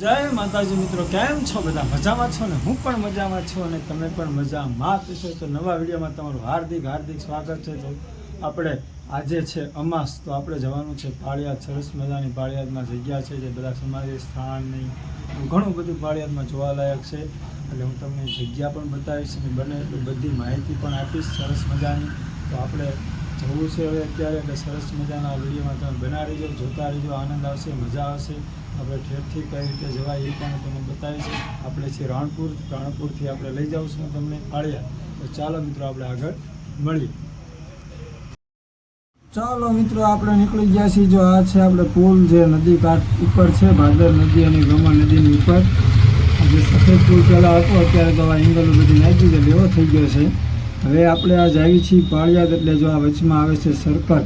જય માતાજી મિત્રો, કેમ છો? બધા મજામાં છો ને? હું પણ મજામાં છું અને તમે પણ મજામાં છો. તો નવા વિડીયોમાં તમારું હાર્દિક હાર્દિક સ્વાગત છે. તો આપણે આજે છે અમાસ, તો આપણે જવાનું છે પાળિયાદ. સરસ મજાની પાળિયાદમાં જગ્યા છે જે બધા સમાધિ સ્થાનની ઘણું બધું પાળિયાદમાં જોવાલાયક છે. એટલે હું તમને જગ્યા પણ બતાવીશ અને બને એટલી બધી માહિતી પણ આપીશ સરસ મજાની. તો આપણે જવું છે હવે અત્યારે એટલે સરસ મજાના વિડીયોમાં તમે બના રહીજો, જોતા રહીજો, આનંદ આવશે, મજા આવશે. આપણે ઠેરથી કઈ રીતે જવાય એ પણ તમને બતાવીશું. આપણે છીએ રાણપુર, રાણપુરથી આપણે લઈ જાઉં તમને પાળ્યા. તો ચાલો મિત્રો આપણે આગળ મળીએ. ચાલો મિત્રો, આપણે નીકળી ગયા છીએ. જો આ છે આપણે પુલ જે નદી કાંઠ ઉપર છે, ભાદર નદી અને ગમા નદીની ઉપર. જે સફેદ પુલ પહેલાં હતો, અત્યારે તો આ એંગલો બધી નાખી છે લેવો થઈ ગયો છે. હવે આપણે આ જાવી છીએ પાળિયાદ, એટલે જો આ વચમાં આવે છે સર્કલ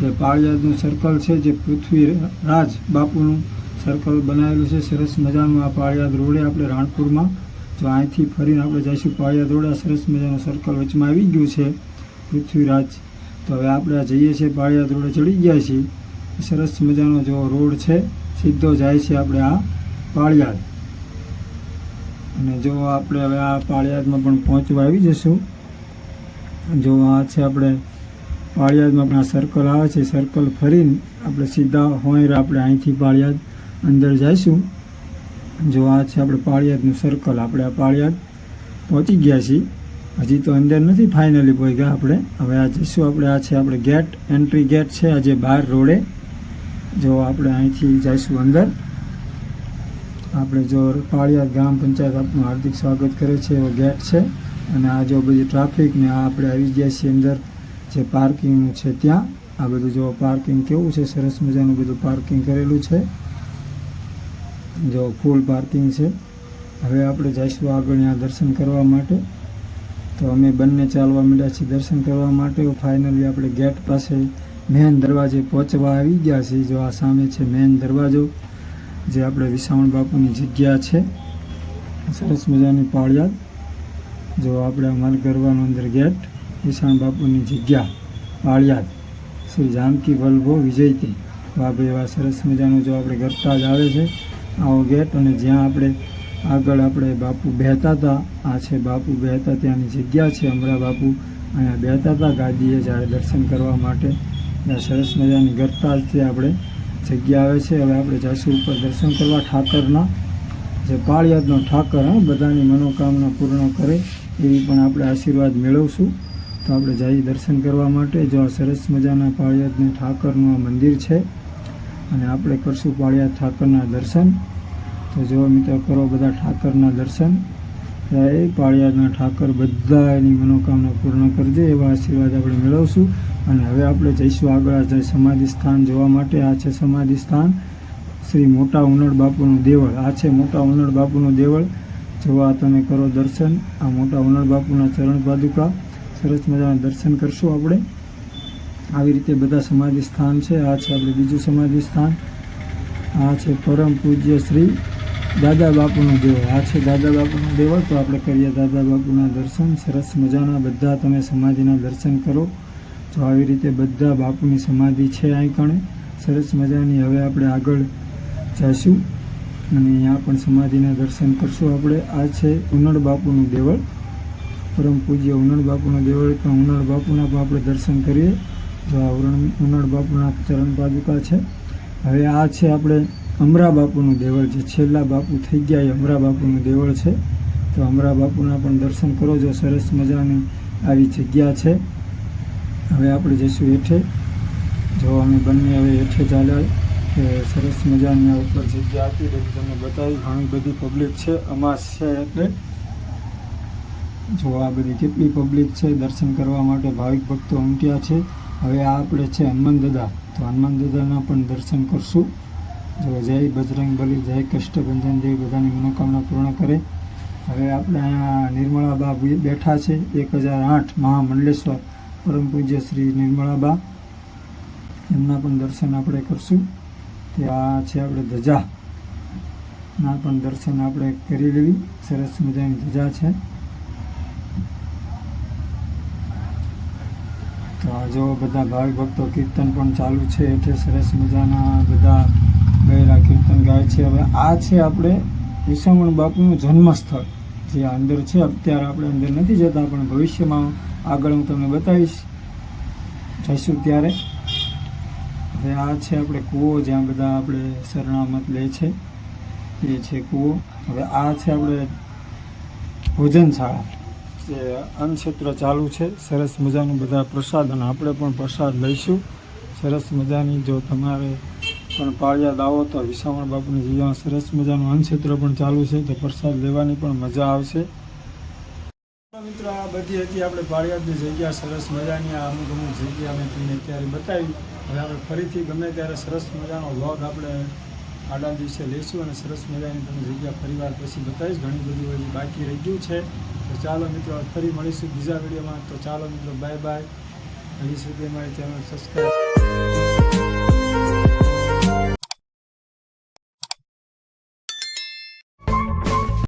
જે પાળિયાદનું સર્કલ છે જે પૃથ્વી રાજ બાપુનું સર્કલ બનાવેલું છે. સરસ મજાનું આ પાળિયાદ રોડે આપણે રાણપુરમાં, જો અહીંથી ફરીને આપણે જઈશું પાળિયાદ રોડે સરસ મજાનું સર્કલ વચમાં આવી ગયું છે પૃથ્વીરાજ. તો હવે આપણે આ જઈએ છીએ પાળિયાદ રોડે, ચડી ગયા છીએ. સરસ મજાનો જો રોડ છે, સીધો જાય છે આપણે આ પાળિયાદ. અને જો આપણે હવે આ પાળિયાદમાં પણ પહોંચવા આવી જશું જો આ છે આપણે પાળિયાદમાં પણ આ સર્કલ આવે છે સર્કલ ફરીને આપણે સીધા હોય આપણે અહીંથી પાળિયાદ અંદર જઈશું. જો આ છે આપણે પાળિયાદનું સર્કલ આપણે આ પાળિયાદ પહોંચી ગયા છીએ. હજી તો અંદર નથી ફાઇનલી પહોંચ્યા આપણે. હવે આ જઈશું આપણે, આ છે આપણે ગેટ એન્ટ્રી ગેટ છે આજે બહાર રોડે. જો આપણે અહીંથી જઈશું અંદર. આપણે જો પાળિયાદ ગ્રામ પંચાયત આપનું હાર્દિક સ્વાગત કરે છે, એવો ગેટ છે. અને આ જો બધી ટ્રાફિક ને આ આપણે આવી ગયા છીએ અંદર, જે પાર્કિંગનું છે ત્યાં, આ બધું જો પાર્કિંગ કેવું છે, સરસ મજાનું બધું પાર્કિંગ કરેલું છે. જો ફૂલ પાર્કિંગ છે. હવે આપણે જઈશું આગળ ત્યાં દર્શન કરવા માટે. તો અમે બંને ચાલવા માંડ્યા છીએ દર્શન કરવા માટે. ફાઇનલી આપણે ગેટ પાસે મેન દરવાજે પહોંચવા આવી ગયા છીએ. જો આ સામે છે મેન દરવાજો, જે આપણે વિસાવણ બાપુની જગ્યા છે. સરસ મજાની પાળિયાદ. જો આપણે અમલ કરવાનો અંદર ગેટ વિસાવણ બાપુની જગ્યા પાળિયાદ શ્રી જાનકી વલ્ભો વિજયતી બાપુ એવા સરસ મજાનું જો આપણે ગરતા જ આવે છે, આવો ગેટ અને જ્યાં આપણે આગળ આપણે બાપુ બેહતા હતા, આ છે બાપુ બેહતા ત્યાંની જગ્યા છે, અમરા બાપુ. અહીંયા બેહતા હતા ગાદીએ જ્યારે દર્શન કરવા માટે. ત્યાં સરસ મજાની ગરતાજથી આપણે જગ્યા આવે છે. હવે આપણે જશું ઉપર દર્શન કરવા ઠાકરના. જે કાળિયાદનો ઠાકર, હા, બધાની મનોકામના પૂર્ણ કરે, એવી પણ આપણે આશીર્વાદ મેળવશું. તો આપણે જઈ દર્શન કરવા માટે, જો આ સરસ મજાના પાળિયાદનું ઠાકરનું આ મંદિર છે, અને આપણે કરશું પાળિયાદ ઠાકરના દર્શન. તો જો મિત્રો કરો બધા ઠાકરના દર્શન એ પાળિયાદના ઠાકર બધા એની મનોકામના પૂર્ણ કરજે, એવા આશીર્વાદ આપણે મેળવશું. અને હવે આપણે જઈશું આગળ આ સમાધિ સ્થાન જોવા માટે, આ છે સમાધિ સ્થાન શ્રી મોટા ઉનડ બાપુનું દેવળ. આ છે મોટા ઉનડ બાપુનું દેવળ. જોવા તમે કરો દર્શન. આ મોટા ઉનડ બાપુના ચરણ પાદુકા. સરસ મજાના દર્શન કરશું આપણે. આવી રીતે બધા સમાધિ સ્થાન છે. આ છે આપણે બીજું સમાધિ સ્થાન. આ છે પરમ પૂજ્ય શ્રી દાદા બાપુનું દેવળ. આ છે દાદા બાપુનું દેવળ. તો આપણે કરીએ દાદા બાપુના દર્શન. સરસ મજાના બધા તમે સમાધિના દર્શન કરો. તો આવી રીતે બધા બાપુની સમાધિ છે અહીં કણે, સરસ મજાની. હવે આપણે આગળ જઈશું અને અહીંયા પણ સમાધિના દર્શન કરશું આપણે. આ છે ઉનળ બાપુનું દેવળ. પરમ પૂજ્ય ઉનળ બાપુનું દેવળ. પણ ઉનળ બાપુના પણ આપણે દર્શન કરીએ. જો આ ઉનડ બાપુના ચરણ પાદુકા છે. હવે આ છે આપણે અમરા બાપુનું દેવળ જે છેલ્લા બાપુ થઈ ગયા એ અમરા બાપુનું દેવળ છે. તો અમરા બાપુના પણ દર્શન કરો. જો સરસ મજાની આવી જગ્યા છે. હવે આપણે જઈશું હેઠે. જો અમે બંને હવે હેઠે ચાલ્યા કે સરસ મજાની આ ઉપર જગ્યા આપી બધી તમને બતાવી ઘણી બધી પબ્લિક છે. અમાસ છે એટલે જો આ બધી કેટલી પબ્લિક છે દર્શન કરવા માટે ભાવિક ભક્તો ઉમટ્યા છે. હવે આ આપણે છે હનુમાન દાદા. તો હનુમાન દાદાના પણ દર્શન કરશું. જો જય બજરંગ બલી, જય કષ્ટભંજન દેવ બધાની મનોકામના પૂર્ણ કરે. હવે આપણે અહીંયા નિર્મળા બા બેઠા છે. એક હજાર આઠ મહામંડલેશ્વર. પરમ પૂજ્ય શ્રી નિર્મળા બા. એમના પણ દર્શન આપણે કરશું. તે આ છે આપણે ધજા. ના, પણ દર્શન આપણે કરી લેવી. સરસ મજાની ધજા છે. તો આ જો બધા ભાવિ ભક્તો કીર્તન પણ ચાલુ છે એટલે સરસ મજાના બધા ગયેલા કીર્તન ગાય છે. હવે આ છે આપણે વિસામણ બાપુનું જન્મસ્થળ. જે અંદર છે, અત્યારે આપણે અંદર નથી જતા, પણ ભવિષ્યમાં આગળ હું તમને બતાવીશ. જઈશું ત્યારે. હવે આ છે આપણે કૂવો, જ્યાં બધા આપણે શરણામત લે છે. એ છે કૂવો. હવે આ છે આપણે ભોજનશાળા, જે અન્નક્ષેત્ર ચાલુ છે. સરસ મજાનું બધા પ્રસાદ અને આપણે પણ પ્રસાદ લઈશું. સરસ મજાની જો તમારે પણ પાળિયાદ આવો તો વિસામણ બાપુની જગ્યામાં સરસ મજાનું અન્નક્ષેત્ર પણ ચાલુ છે. તો પ્રસાદ લેવાની પણ મજા આવશે. બધી હતી, આપણે પાળિયાદની જગ્યા સરસ મજાની, આ અમુક અમુક જગ્યા અમે તમને અત્યારે બતાવી. હવે આપણે ફરીથી ગમે ત્યારે સરસ મજાનો વ્લોગ આપણે આડા દિવસે લઈશું અને સરસ મજાની તમને જગ્યા ફરીવાર પછી બતાવીશ. ઘણી બધી હજી બાકી રહી ગયું છે. તો ચાલો મિત્રો ફરી મળીશું બીજા વિડીયોમાં. તો ચાલો મિત્રો બાય બાય હજી સુધી અમારી ચેનલ સબસ્ક્રાઈબ